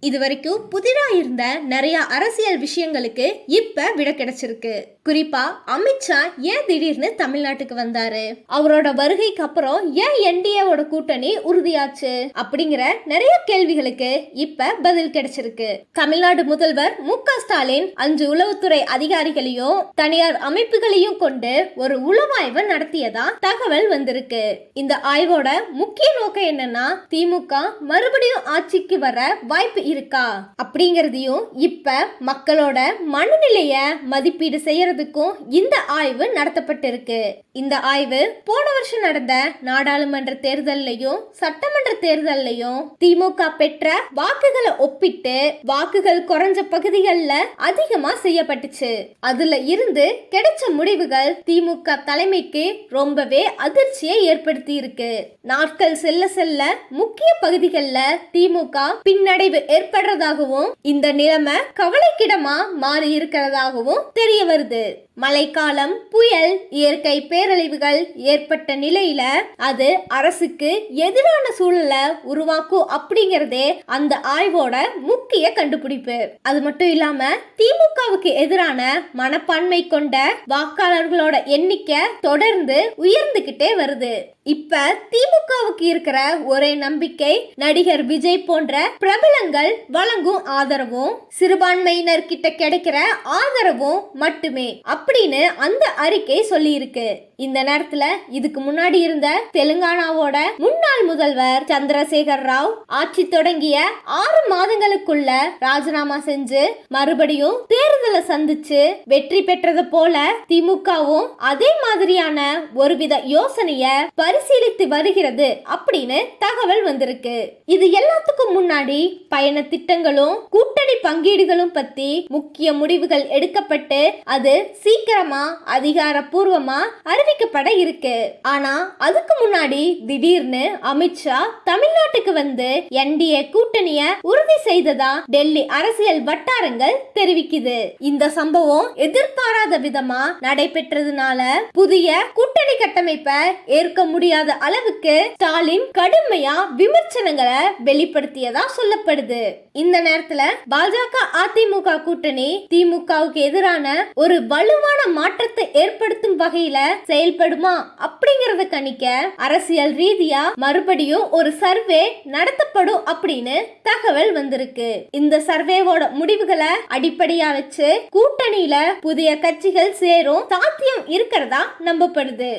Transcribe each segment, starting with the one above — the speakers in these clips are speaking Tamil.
இது வரைக்கும் புதிரா இருந்த நிறைய அரசியல் விஷயங்களுக்கு இப்ப விட கிடைச்சிருக்கு. குறிப்பா அமித்ஷா ஏன் திடீர்னு தமிழ்நாட்டுக்கு வந்தாரு? அவரோட வருகைக்கு அப்புறம் ஏன் என்டிஏவோட கூட்டணி உறுதியாச்சு? அப்படிங்கிற நிறைய கேள்விகளுக்கு இப்ப பதில் கிடைச்சிருக்கு. தமிழ்நாடு முதல்வர் மு க ஸ்டாலின் அஞ்சு உளவுத்துறை அதிகாரிகளையும் தனியார் அமைப்புகளையும் கொண்டு ஒரு உளவாய்வு நடத்தியதா தகவல் வந்திருக்கு. இந்த ஆய்வோட முக்கிய நோக்கம் என்னன்னா திமுக மறுபடியும் ஆட்சிக்கு வர வாய்ப்பு இருக்கா? அப்படிங்கிறதையும் இப்ப மக்களோட மனநிலைய மதிப்பீடு செய்யறதுக்கும் இந்த ஆய்வு நடத்தப்பட்டிருக்கு. இந்த ஆய்வு போன வருஷம் நடந்த நாடாளுமன்ற தேர்தல்லையும் சட்டமன்ற தேர்தல்லையும் திமுக பெற்ற வாக்குகளை ஒப்பிட்டு வாக்குகள் குறைஞ்ச பகுதிகளில் அதிகமா செய்யப்பட்டுச்சு. அதுல இருந்து கிடைச்ச முடிவுகள் திமுக தலைமைக்கு ரொம்பவே அதிர்ச்சியை ஏற்படுத்தி இருக்கு நாட்கள் செல்ல செல்ல முக்கிய பகுதிகளில் திமுக பின்னடைவு ஏற்படுறதாகவும் இந்த நிலைமை கவலைக்கிடமா மாறி இருக்கிறதாகவும் தெரிய வருது. மழைக்காலம் புயல் இயற்கை பேரழிவுகள் ஏற்பட்ட நிலையில அது அரசுக்கு எதிரான சூழலை உருவாக்கும் அப்படிங்கறதே அந்த ஆய்வோட முக்கிய கண்டுபிடிப்பு. அது மட்டும் இல்லாம திமுகவுக்கு எதிரான மனப்பான்மை கொண்ட வாக்காளர்களோட எண்ணிக்கை தொடர்ந்து உயர்ந்துகிட்டே வருது. இப்ப திமுகவுக்கு இருக்கிற ஒரே நம்பிக்கை நடிகர் விஜய் போன்ற பிரபலங்கள் வழங்கும் ஆதரவும் சிறுபான்மையினர் கிட்ட கிடைக்கிற ஆதரவும் மட்டுமே. அப்படின்னு அந்த அறிக்கை சொல்லியிருக்கு. இந்த நேரத்துல இதுக்கு முன்னாடி இருந்த தெலுங்கானாவோட முன்னாள் முதல்வர் சந்திரசேகர் ராவ் ஆட்சி தொடங்கிய ஆறு மாதங்களுக்குள்ள ராஜினாமா செஞ்சு மறுபடியும் தேர்தலை சந்திச்சு வெற்றி பெற்றது போல திமுகவும் அதே மாதிரியான ஒருவித யோசனைய பரிசீலித்து வருகிறது அப்படின்னு தகவல் வந்திருக்கு. இது எல்லாத்துக்கும் முன்னாடி பயண திட்டங்களும் கூட்டணி பங்கீடுகளும் பத்தி முக்கிய முடிவுகள் எடுக்கப்பட்டு அது சீக்கிரமா அதிகாரப்பூர்வமா அறிவிக்கப்பட இருக்கு. ஆனா அதுக்கு முன்னாடி திடீர்னு அமித்ஷா தமிழ்நாட்டுக்கு வந்து என்டிஏ கூட்டணிய உறுதி செய்ததா டெல்லி அரசியல் வட்டாரங்கள் தெரிவிக்குது. இந்த சம்பவம் எதிர்பாராத விதமா நடைபெற்றதுனால புதிய கூட்டணி கட்டமைப்பை ஏற்க முடியாத அளவுக்கு ஸ்டாலின் கடுமையா விமர்சனங்களை வெளிப்படுத்தியதா சொல்லப்படுது. இந்த நேரத்துல பாஜக அதிமுக கூட்டணி திமுகவுக்கு எதிரான ஒரு வலுவான மாற்றத்தை ஏற்படுத்தும் வகையில செயல்படுமா அப்படிங்கறத கணிக்க அரசியல் ரீதியா மறுபடியும் ஒரு சர்வே நடத்தப்படும் அப்படின்னு தகவல் வந்திருக்கு. இந்த சர்வேவோட முடிவுகளை அடிப்படையா வச்சு கூட்டணியில புதிய கட்சிகள் சேரும் சாத்தியம் இருக்கிறதா நம்பப்படுது.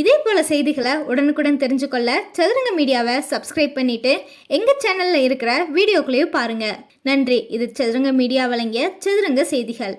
இதே போல செய்திகளை உடனுக்குடன் தெரிஞ்சுக்கொள்ள சதுரங்க மீடியாவை சப்ஸ்கிரைப் பண்ணிட்டு எங்க சேனல்ல இருக்கிற வீடியோக்களையும் பாருங்க. நன்றி. இது சதுரங்க மீடியா வழங்கிய சதுரங்க செய்திகள்.